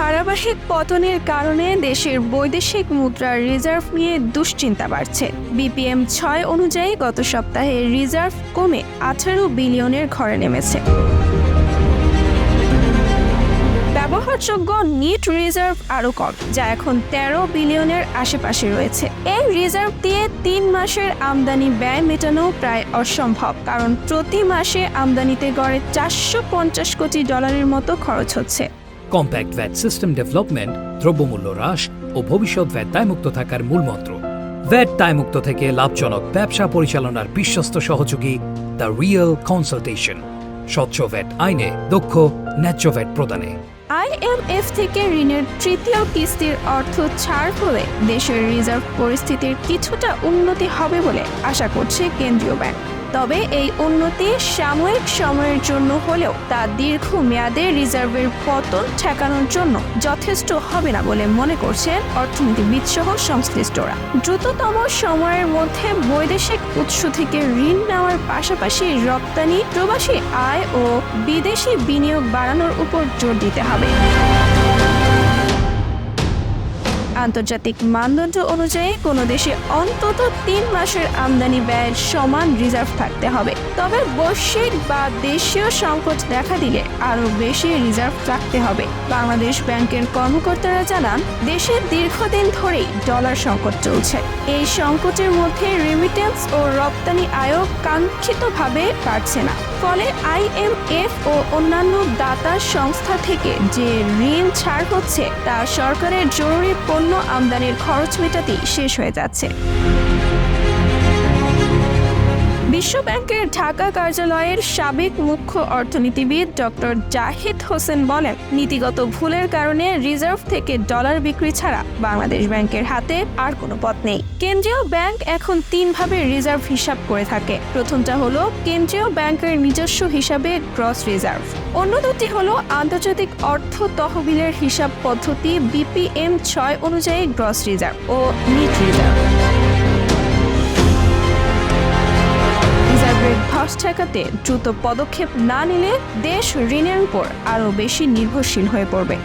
ধারাবাহিক পতনের কারণে দেশের বৈদেশিক মুদ্রার রিজার্ভ নিয়ে দুশ্চিন্তা বাড়ছে। বিপিএম ছয় অনুযায়ী গত সপ্তাহে রিজার্ভ কমে আঠারো বিলিয়নের ঘরে নেমেছে। ব্যবহারযোগ্য নিট রিজার্ভ আরও কম, যা এখন তেরো বিলিয়নের আশেপাশে রয়েছে। এই রিজার্ভ দিয়ে তিন মাসের আমদানি ব্যয় মেটানো প্রায় অসম্ভব, কারণ প্রতি মাসে আমদানিতে গড়ে চারশো পঞ্চাশ কোটি ডলারের মতো খরচ হচ্ছে। কম্প্যাক্ট ভ্যাট সিস্টেম ডেভেলপমেন্ট দ্রব্যমূল্য হ্রাস ও ভবিষ্যৎ ভ্যাট দায়মুক্ত থাকার মূলমন্ত্র ভ্যাট দায়মুক্ত থেকে লাভজনক ব্যবসা পরিচালনার বিশ্বস্ত সহযোগী দ্য রিয়েল কনসালটেশন স্বচ্ছ ভ্যাট আইনে দক্ষ, ন্যায্য ভ্যাট প্রদানে। আইএমএফ থেকে ঋণের তৃতীয় কিস্তির অর্থ ছাড় হলে দেশের রিজার্ভ পরিস্থিতির কিছুটা উন্নতি হবে বলে আশা করছে কেন্দ্রীয় ব্যাংক। তবে এই উন্নতি সাময়িক সময়ের জন্য হলেও তা দীর্ঘমেয়াদে রিজার্ভের পতন ঠেকানোর জন্য যথেষ্ট হবে না বলে মনে করছেন অর্থনীতিবিদ সহ সংশ্লিষ্টরা। দ্রুততম সময়ের মধ্যে বৈদেশিক উৎস থেকে ঋণ নেওয়ার পাশাপাশি রপ্তানি, প্রবাসী আয় ও বিদেশি বিনিয়োগ বাড়ানোর উপর জোর দিতে হবে। আন্তর্জাতিক মানদণ্ড অনুযায়ী কোনো দেশে অন্তত তিন মাসের আমদানি ব্যয়ের সমান রিজার্ভ থাকতে হবে। তবে বৈশ্বিক বা দেশীয় সংকট দেখা দিলে আরও বেশি রিজার্ভ রাখতে হবে। বাংলাদেশ ব্যাংকের কর্মকর্তারা জানান দেশে দীর্ঘদিন ধরেই ডলার সংকট চলছে। এই সংকটের মধ্যে রেমিটেন্স ও রপ্তানি আয়ও কাঙ্ক্ষিতভাবে বাড়ছে না। ফলে আইএমএফ ও অন্যান্য দাতা সংস্থা থেকে যে ঋণ ছাড় হচ্ছে, তা সরকারের জরুরি পণ্য আমদানির খরচ মেটাতেই শেষ হয়ে যাচ্ছে। বিশ্ব ব্যাংকের ঢাকা কার্যালয়ের সাবেক মুখ্য অর্থনীতিবিদ ডক্টর জাহিদ হোসেন বলেন, নীতিগত ভুলের কারণে রিজার্ভ থেকে ডলার বিক্রি ছাড়া বাংলাদেশ ব্যাংকের হাতে আর কোনো পথ নেই। কেন্দ্রীয় ব্যাংক এখন তিনভাবে রিজার্ভ হিসাব করে থাকে। প্রথমটা হলো কেন্দ্রীয় ব্যাংকের নিজস্ব হিসাবে গ্রস রিজার্ভ। অন্য দুটি হলো আন্তর্জাতিক অর্থ তহবিলের হিসাব পদ্ধতি বিপিএম ছয় অনুযায়ী গ্রস রিজার্ভ ও নিট রিজার্ভ। ধস ঠেকাতে দ্রুত পদক্ষেপ না নিলে দেশ ঋণের উপর আরও বেশি নির্ভরশীল হয়ে পড়বে।